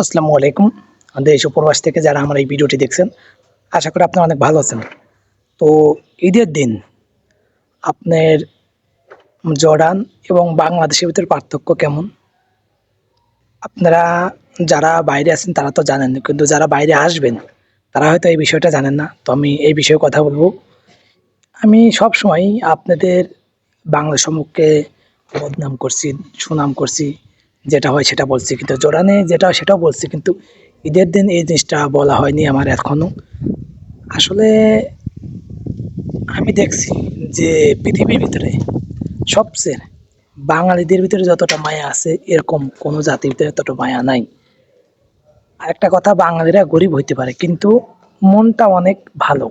আসসালামু আলাইকুম। দেশ ও প্রবাস থেকে যারা আমার এই ভিডিওটি দেখছেন, আশা করি আপনারা অনেক ভালো আছেন। তো ঈদের দিন আপনার জর্ডান এবং বাংলাদেশের ভিতরে পার্থক্য কেমন? আপনারা যারা বাইরে আছেন, তারা তো জানেন, কিন্তু যারা বাইরে আসবেন, তারা হয়তো এই বিষয়টা জানেন না। তো আমি এই বিষয়ে কথা বলব। আমি সব সময় আপনাদের বাংলা সম্মুখে বদনাম করছি, সুনাম করছি যেটা হয় সেটা বলছি। কিন্তু জোরানে যেটা হয় সেটাও বলছি। কিন্তু ঈদের দিন এই জিনিসটা বলা হয়নি আমার এখনও আসলে আমি দেখছি যে পৃথিবীর ভিতরে সবচেয়ে বাঙালিদের ভিতরে যতটা মায়া আছে, এরকম কোনো জাতির ভিতরে তত মায়া নাই। আরেকটা কথা, বাঙালিরা গরিব হইতে পারে, কিন্তু মনটা অনেক ভালো।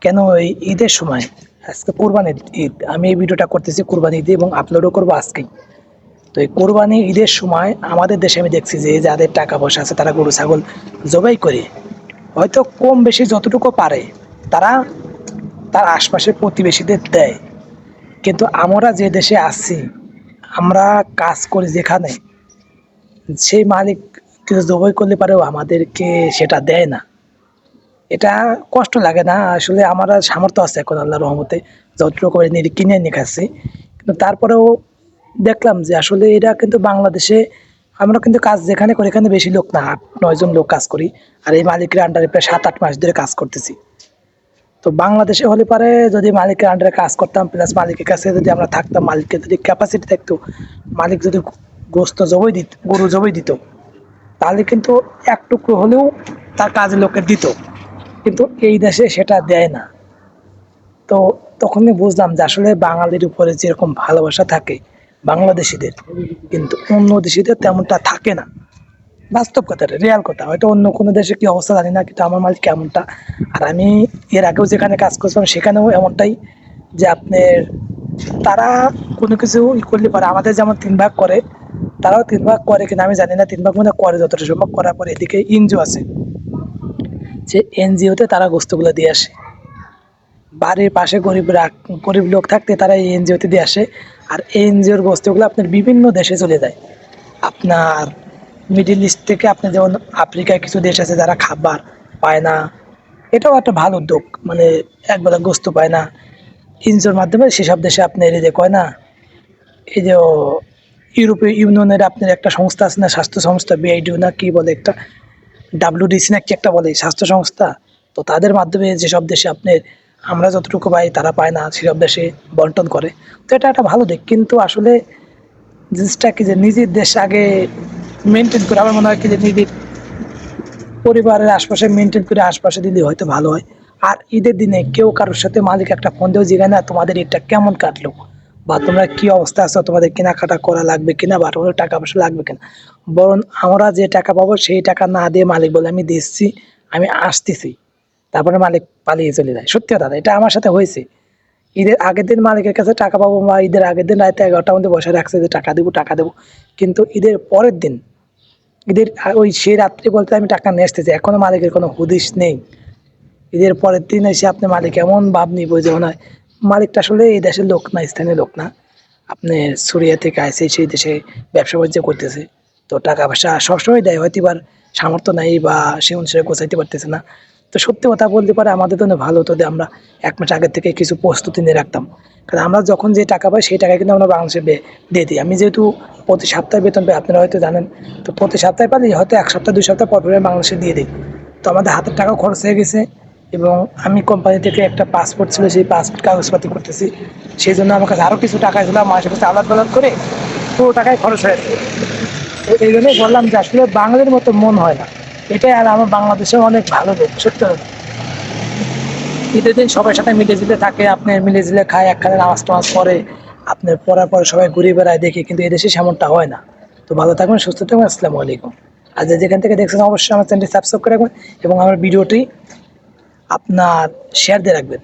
কেন এই ঈদের সময়? আজকে কোরবানির ঈদ। আমি এই ভিডিওটা করতেছি কোরবানি ঈদে এবং আপলোডও করব আজকেই। তো এই কোরবানি ঈদের সময় আমাদের দেশে আমি দেখছি যে যাদের টাকা পয়সা আছে, তারা গরু, ছাগল জবাই করে। হয়তো কম বেশি যতটুকু পারে, তারা তার আশপাশের প্রতিবেশীদের দেয়। কিন্তু আমরা যে দেশে আছি, আমরা কাজ করি যেখানে, সেই মালিক কিছু জবাই করলে পারেও আমাদেরকে সেটা দেয় না। এটা কষ্ট লাগে না, আসলে আমার সামর্থ্য আছে এখন আল্লাহ রহমতে, যতটুকু করে কিনে নিয়ে খাচ্ছি। কিন্তু তারপরেও দেখলাম যে আসলে এটা কিন্তু বাংলাদেশে, আমরা কিন্তু কাজ যেখানে করি, এখানে বেশি লোক না, আট নয়জন লোক কাজ করি। আর এই মালিকের আন্ডারে প্রায় সাত, আট মাস ধরে কাজ করতেছি। তো বাংলাদেশে হলে পারে যদি মালিকের আন্ডারে কাজ করতাম প্লাস মালিকের কাছে যদি আমরা থাকতাম মালিকের যদি ক্যাপাসিটি থাকতো, মালিক যদি গোস্ত জবই দিত, গরু জবই দিত, তাহলে কিন্তু এক টুকরো হলেও তার কাজের লোকের দিত। কিন্তু এই দেশে সেটা দেয় না। তো তখনই বুঝলাম যে আসলে বাঙালির উপরে যেরকম ভালোবাসা থাকে বাংলাদেশিদের, কিন্তু অন্য দেশিদের তেমনটা থাকে না। বাস্তব কথা রিয়াল কথা। হয়তো অন্য কোনো দেশে কি অবস্থা জানি না, কিন্তু আমার মালিক কেমনটা আর আমি এর আগেও যেখানে কাজ করছিলাম, সেখানেও এমনটাই যে আপনার তারা কোনো কিছু ই করলে পারে আমাদের যেমন তিন ভাগ করে, তারাও তিন ভাগ করে কিনা আমি জানি না, তিন ভাগ মানে করে যতটা সম্ভব, করার পরে এদিকে এনজিও আছে। যে এনজিওতে তারা গোস্তগুলো দিয়ে আসে। বাড়ির পাশে গরিব গরিব লোক থাকতে তারা এই এনজিওতে দিয়ে আসে। আর এই এনজিওর বস্তুগুলো আপনার বিভিন্ন দেশে চলে যায়। আপনার মিডিল ইস্ট থেকে আপনি যেমন আফ্রিকায় কিছু দেশ আছে যারা খাবার পায় না, এটাও একটা ভালো উদ্যোগ। মানে একবেলা গোস্ত পায় না। এনজিওর মাধ্যমে সেসব দেশে আপনি এই যে কয় না, এই যে ইউরোপীয় ইউনিয়নের আপনার একটা সংস্থা আছে না, স্বাস্থ্য সংস্থা বিআইডিউ না কি বলে একটা ডাব্লিউডিসি না কি একটা বলে স্বাস্থ্য সংস্থা, তো তাদের মাধ্যমে যেসব দেশে আপনার আমরা যতটুকু পাই, তারা পায় না সেসব দেশে বন্টন করে। তো এটা একটা ভালো দিক। কিন্তু আসলে জিনিসটা কি যে নিজের দেশ আগে মেনটেন করে, আমার মনে হয় কি যে নিজের পরিবারের আশপাশে মেনটেন করে আশপাশে দিলে হয়তো ভালো হয়। আর ঈদের দিনে কেউ কারোর সাথে মালিক একটা ফোন দিয়েও জিগায় না, তোমাদের ঈদটা কেমন কাটলো? বা তোমরা কি অবস্থা আছো? তোমাদের কেনাকাটা করা লাগবে কিনা? বা তোমাদের টাকা পয়সা লাগবে কিনা? বরং আমরা যে টাকা পাবো, সেই টাকা না দিয়ে মালিক বলে আমি দিচ্ছি, আমি আসতেছি। তারপরে মালিক পালিয়ে চলে যায়। সত্যি কথা, এটা আমার সাথে হয়েছে। ঈদের আগের দিন মালিকের কাছে টাকা পাবো বা ঈদের আগের দিন রাতে এগারোটার মধ্যে বসে রাখছে যে টাকা দেবো টাকা দেবো। কিন্তু ঈদের পরের দিন, ঈদের ওই সেই রাত্রি বলতে আমি টাকা নিয়ে আসতেছি, এখনও মালিকের কোনো হুদিস নেই। ঈদের পরের দিন এসে আপনি মালিক এমন ভাব নিব যে মনে হয়, মালিকটা আসলে এই দেশের লোক না, স্থানীয় লোক না। আপনি সুরিয়া থেকে আসে সেই দেশে ব্যবসা বাণিজ্য করতেছে, তো টাকা পয়সা সবসময় দেয়, হয়তো এবার সামর্থ্য নাই বা সে অনুসারে গোছাইতে পারতেছে না। তো সত্যি কথা বলতে পারে আমাদের জন্য ভালো হতো যে আমরা এক মাস আগের থেকে কিছু প্রস্তুতি নিয়ে রাখতাম। কারণ আমরা যখন যে টাকা পাই, সেই টাকা কিন্তু আমরা বাংলাদেশে দিয়ে দিই। আমি যেহেতু প্রতি সপ্তাহে বেতন পাই, আপনারা হয়তো জানেন, তো প্রতি সপ্তাহে পালি হয়তো এক সপ্তাহ, দুই সপ্তাহ পর পর বাংলাদেশে দিয়ে দিই। তো আমাদের হাতের টাকাও খরচ হয়ে গেছে এবং আমি কোম্পানি থেকে একটা পাসপোর্ট ছিল, সেই পাসপোর্ট কাগজপাতি করতেছি। সেই জন্য আমার কাছে আরও কিছু টাকা ছিল মাসে কাছে আলাদা আলাদা করে পুরো টাকায় খরচ হয়ে তো এই জন্যই বললাম যে আসলে বাঙালির মতো মন হয় না। এটাই আর আমার বাংলাদেশে অনেক ভালো দেশ, সত্যি। ঈদের দিন সবার সাথে মিলে জিলে থাকে, আপনি মিলে জিলে খায়, একখানে নামাজ টামাজ পরে আপনার পড়ার পরে সবাই ঘুরে বেড়ায় দেখে, কিন্তু এদেশে সেমনটা হয় না। তো ভালো থাকবেন, সুস্থ থাকবেন, আসসালামু আলাইকুম। আর যেখান থেকে দেখছেন, অবশ্যই আমার চ্যানেলটি সাবস্ক্রাইব করে রাখবেন এবং আমার ভিডিওটি আপনার শেয়ার দিয়ে রাখবেন।